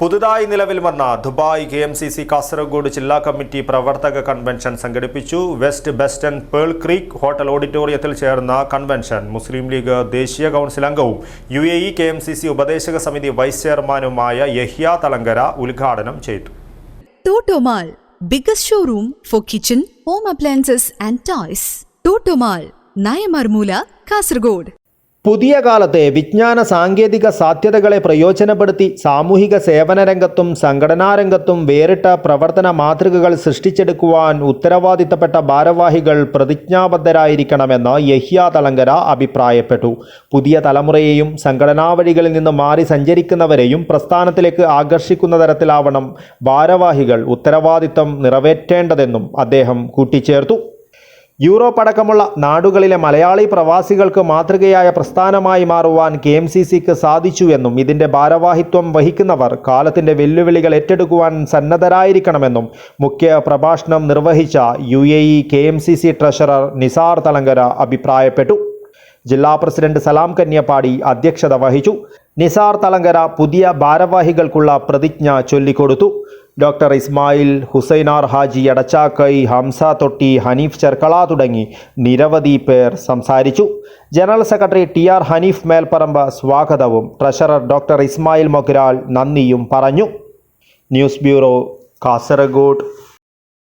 പുതുതായി നിലവിൽ വന്ന Dubai K M C C Kasaragod ജില്ലാ കമ്മിറ്റി പ്രവർത്തക കൺവെൻഷൻ സംഘടിപ്പിച്ചു West Beston Pearl Creek hotel ഓഡിറ്റോറിയത്തിൽ ചേർന്ന കൺവെൻഷൻ മുസ്ലിം ലീഗ് ദേശീയ കൗൺസിൽ അംഗവും U A E K M C C ഉപദേശക സമിതി വൈസ് ചെയർമാനുമായ യഹ്യ തലങ്കര ഉദ്ഘാടനം ചെയ്തു Totomall biggest showroom for kitchen home appliances and toys. Totomall Nayamarmoola Kasargod. പുതിയ കാലത്തെ വിജ്ഞാന സാങ്കേതിക സാധ്യതകളെ പ്രയോജനപ്പെടുത്തി സാമൂഹിക സേവന രംഗത്തും സംഘടനാ രംഗത്തും വേറിട്ട പ്രവർത്തന മാതൃകകൾ സൃഷ്ടിച്ചെടുക്കുവാൻ ഉത്തരവാദിത്തപ്പെട്ട ഭാരവാഹികൾ പ്രതിജ്ഞാബദ്ധരായിരിക്കണമെന്ന് യഹ്യ തളങ്കര അഭിപ്രായപ്പെട്ടു. പുതിയ തലമുറയെയും സംഘടനാ വഴികളിൽ നിന്ന് മാറി സഞ്ചരിക്കുന്നവരെയും പ്രസ്ഥാനത്തിലേക്ക് ആകർഷിക്കുന്ന തരത്തിലാവണം ഭാരവാഹികൾ ഉത്തരവാദിത്തം നിറവേറ്റേണ്ടതെന്നും അദ്ദേഹം കൂട്ടിച്ചേർത്തു. യൂറോപ്പ് അടക്കമുള്ള നാടുകളിലെ മലയാളി പ്രവാസികൾക്ക് മാതൃകയായ പ്രസ്ഥാനമായി മാറുവാൻ കെ എം സി സിക്ക് സാധിച്ചു എന്നും ഇതിന്റെ ഭാരവാഹിത്വം വഹിക്കുന്നവർ കാലത്തിന്റെ വെല്ലുവിളികൾ ഏറ്റെടുക്കുവാൻ സന്നദ്ധരായിരിക്കണമെന്നും മുഖ്യ പ്രഭാഷണം നിർവഹിച്ച U A E K M C C treasurer Nisar Thalangara അഭിപ്രായപ്പെട്ടു. ജില്ലാ പ്രസിഡന്റ് സലാം കന്യപ്പാടി അധ്യക്ഷത വഹിച്ചു. നിസാർ തലങ്കര പുതിയ ഭാരവാഹികൾക്കുള്ള പ്രതിജ്ഞ ചൊല്ലിക്കൊടുത്തു. ഡോക്ടർ ഇസ്മായിൽ ഹുസൈനാർ ഹാജി അടച്ചാക്കൈ ഹംസ തൊട്ടി ഹനീഫ് ചെർക്കള തുടങ്ങി നിരവധി പേർ സംസാരിച്ചു. General secretary T R Haneef Melparamba സ്വാഗതവും ട്രഷറർ ഡോക്ടർ ഇസ്മായിൽ മൊഗ്രാൽ നന്ദിയും പറഞ്ഞു. News bureau Kasaragod.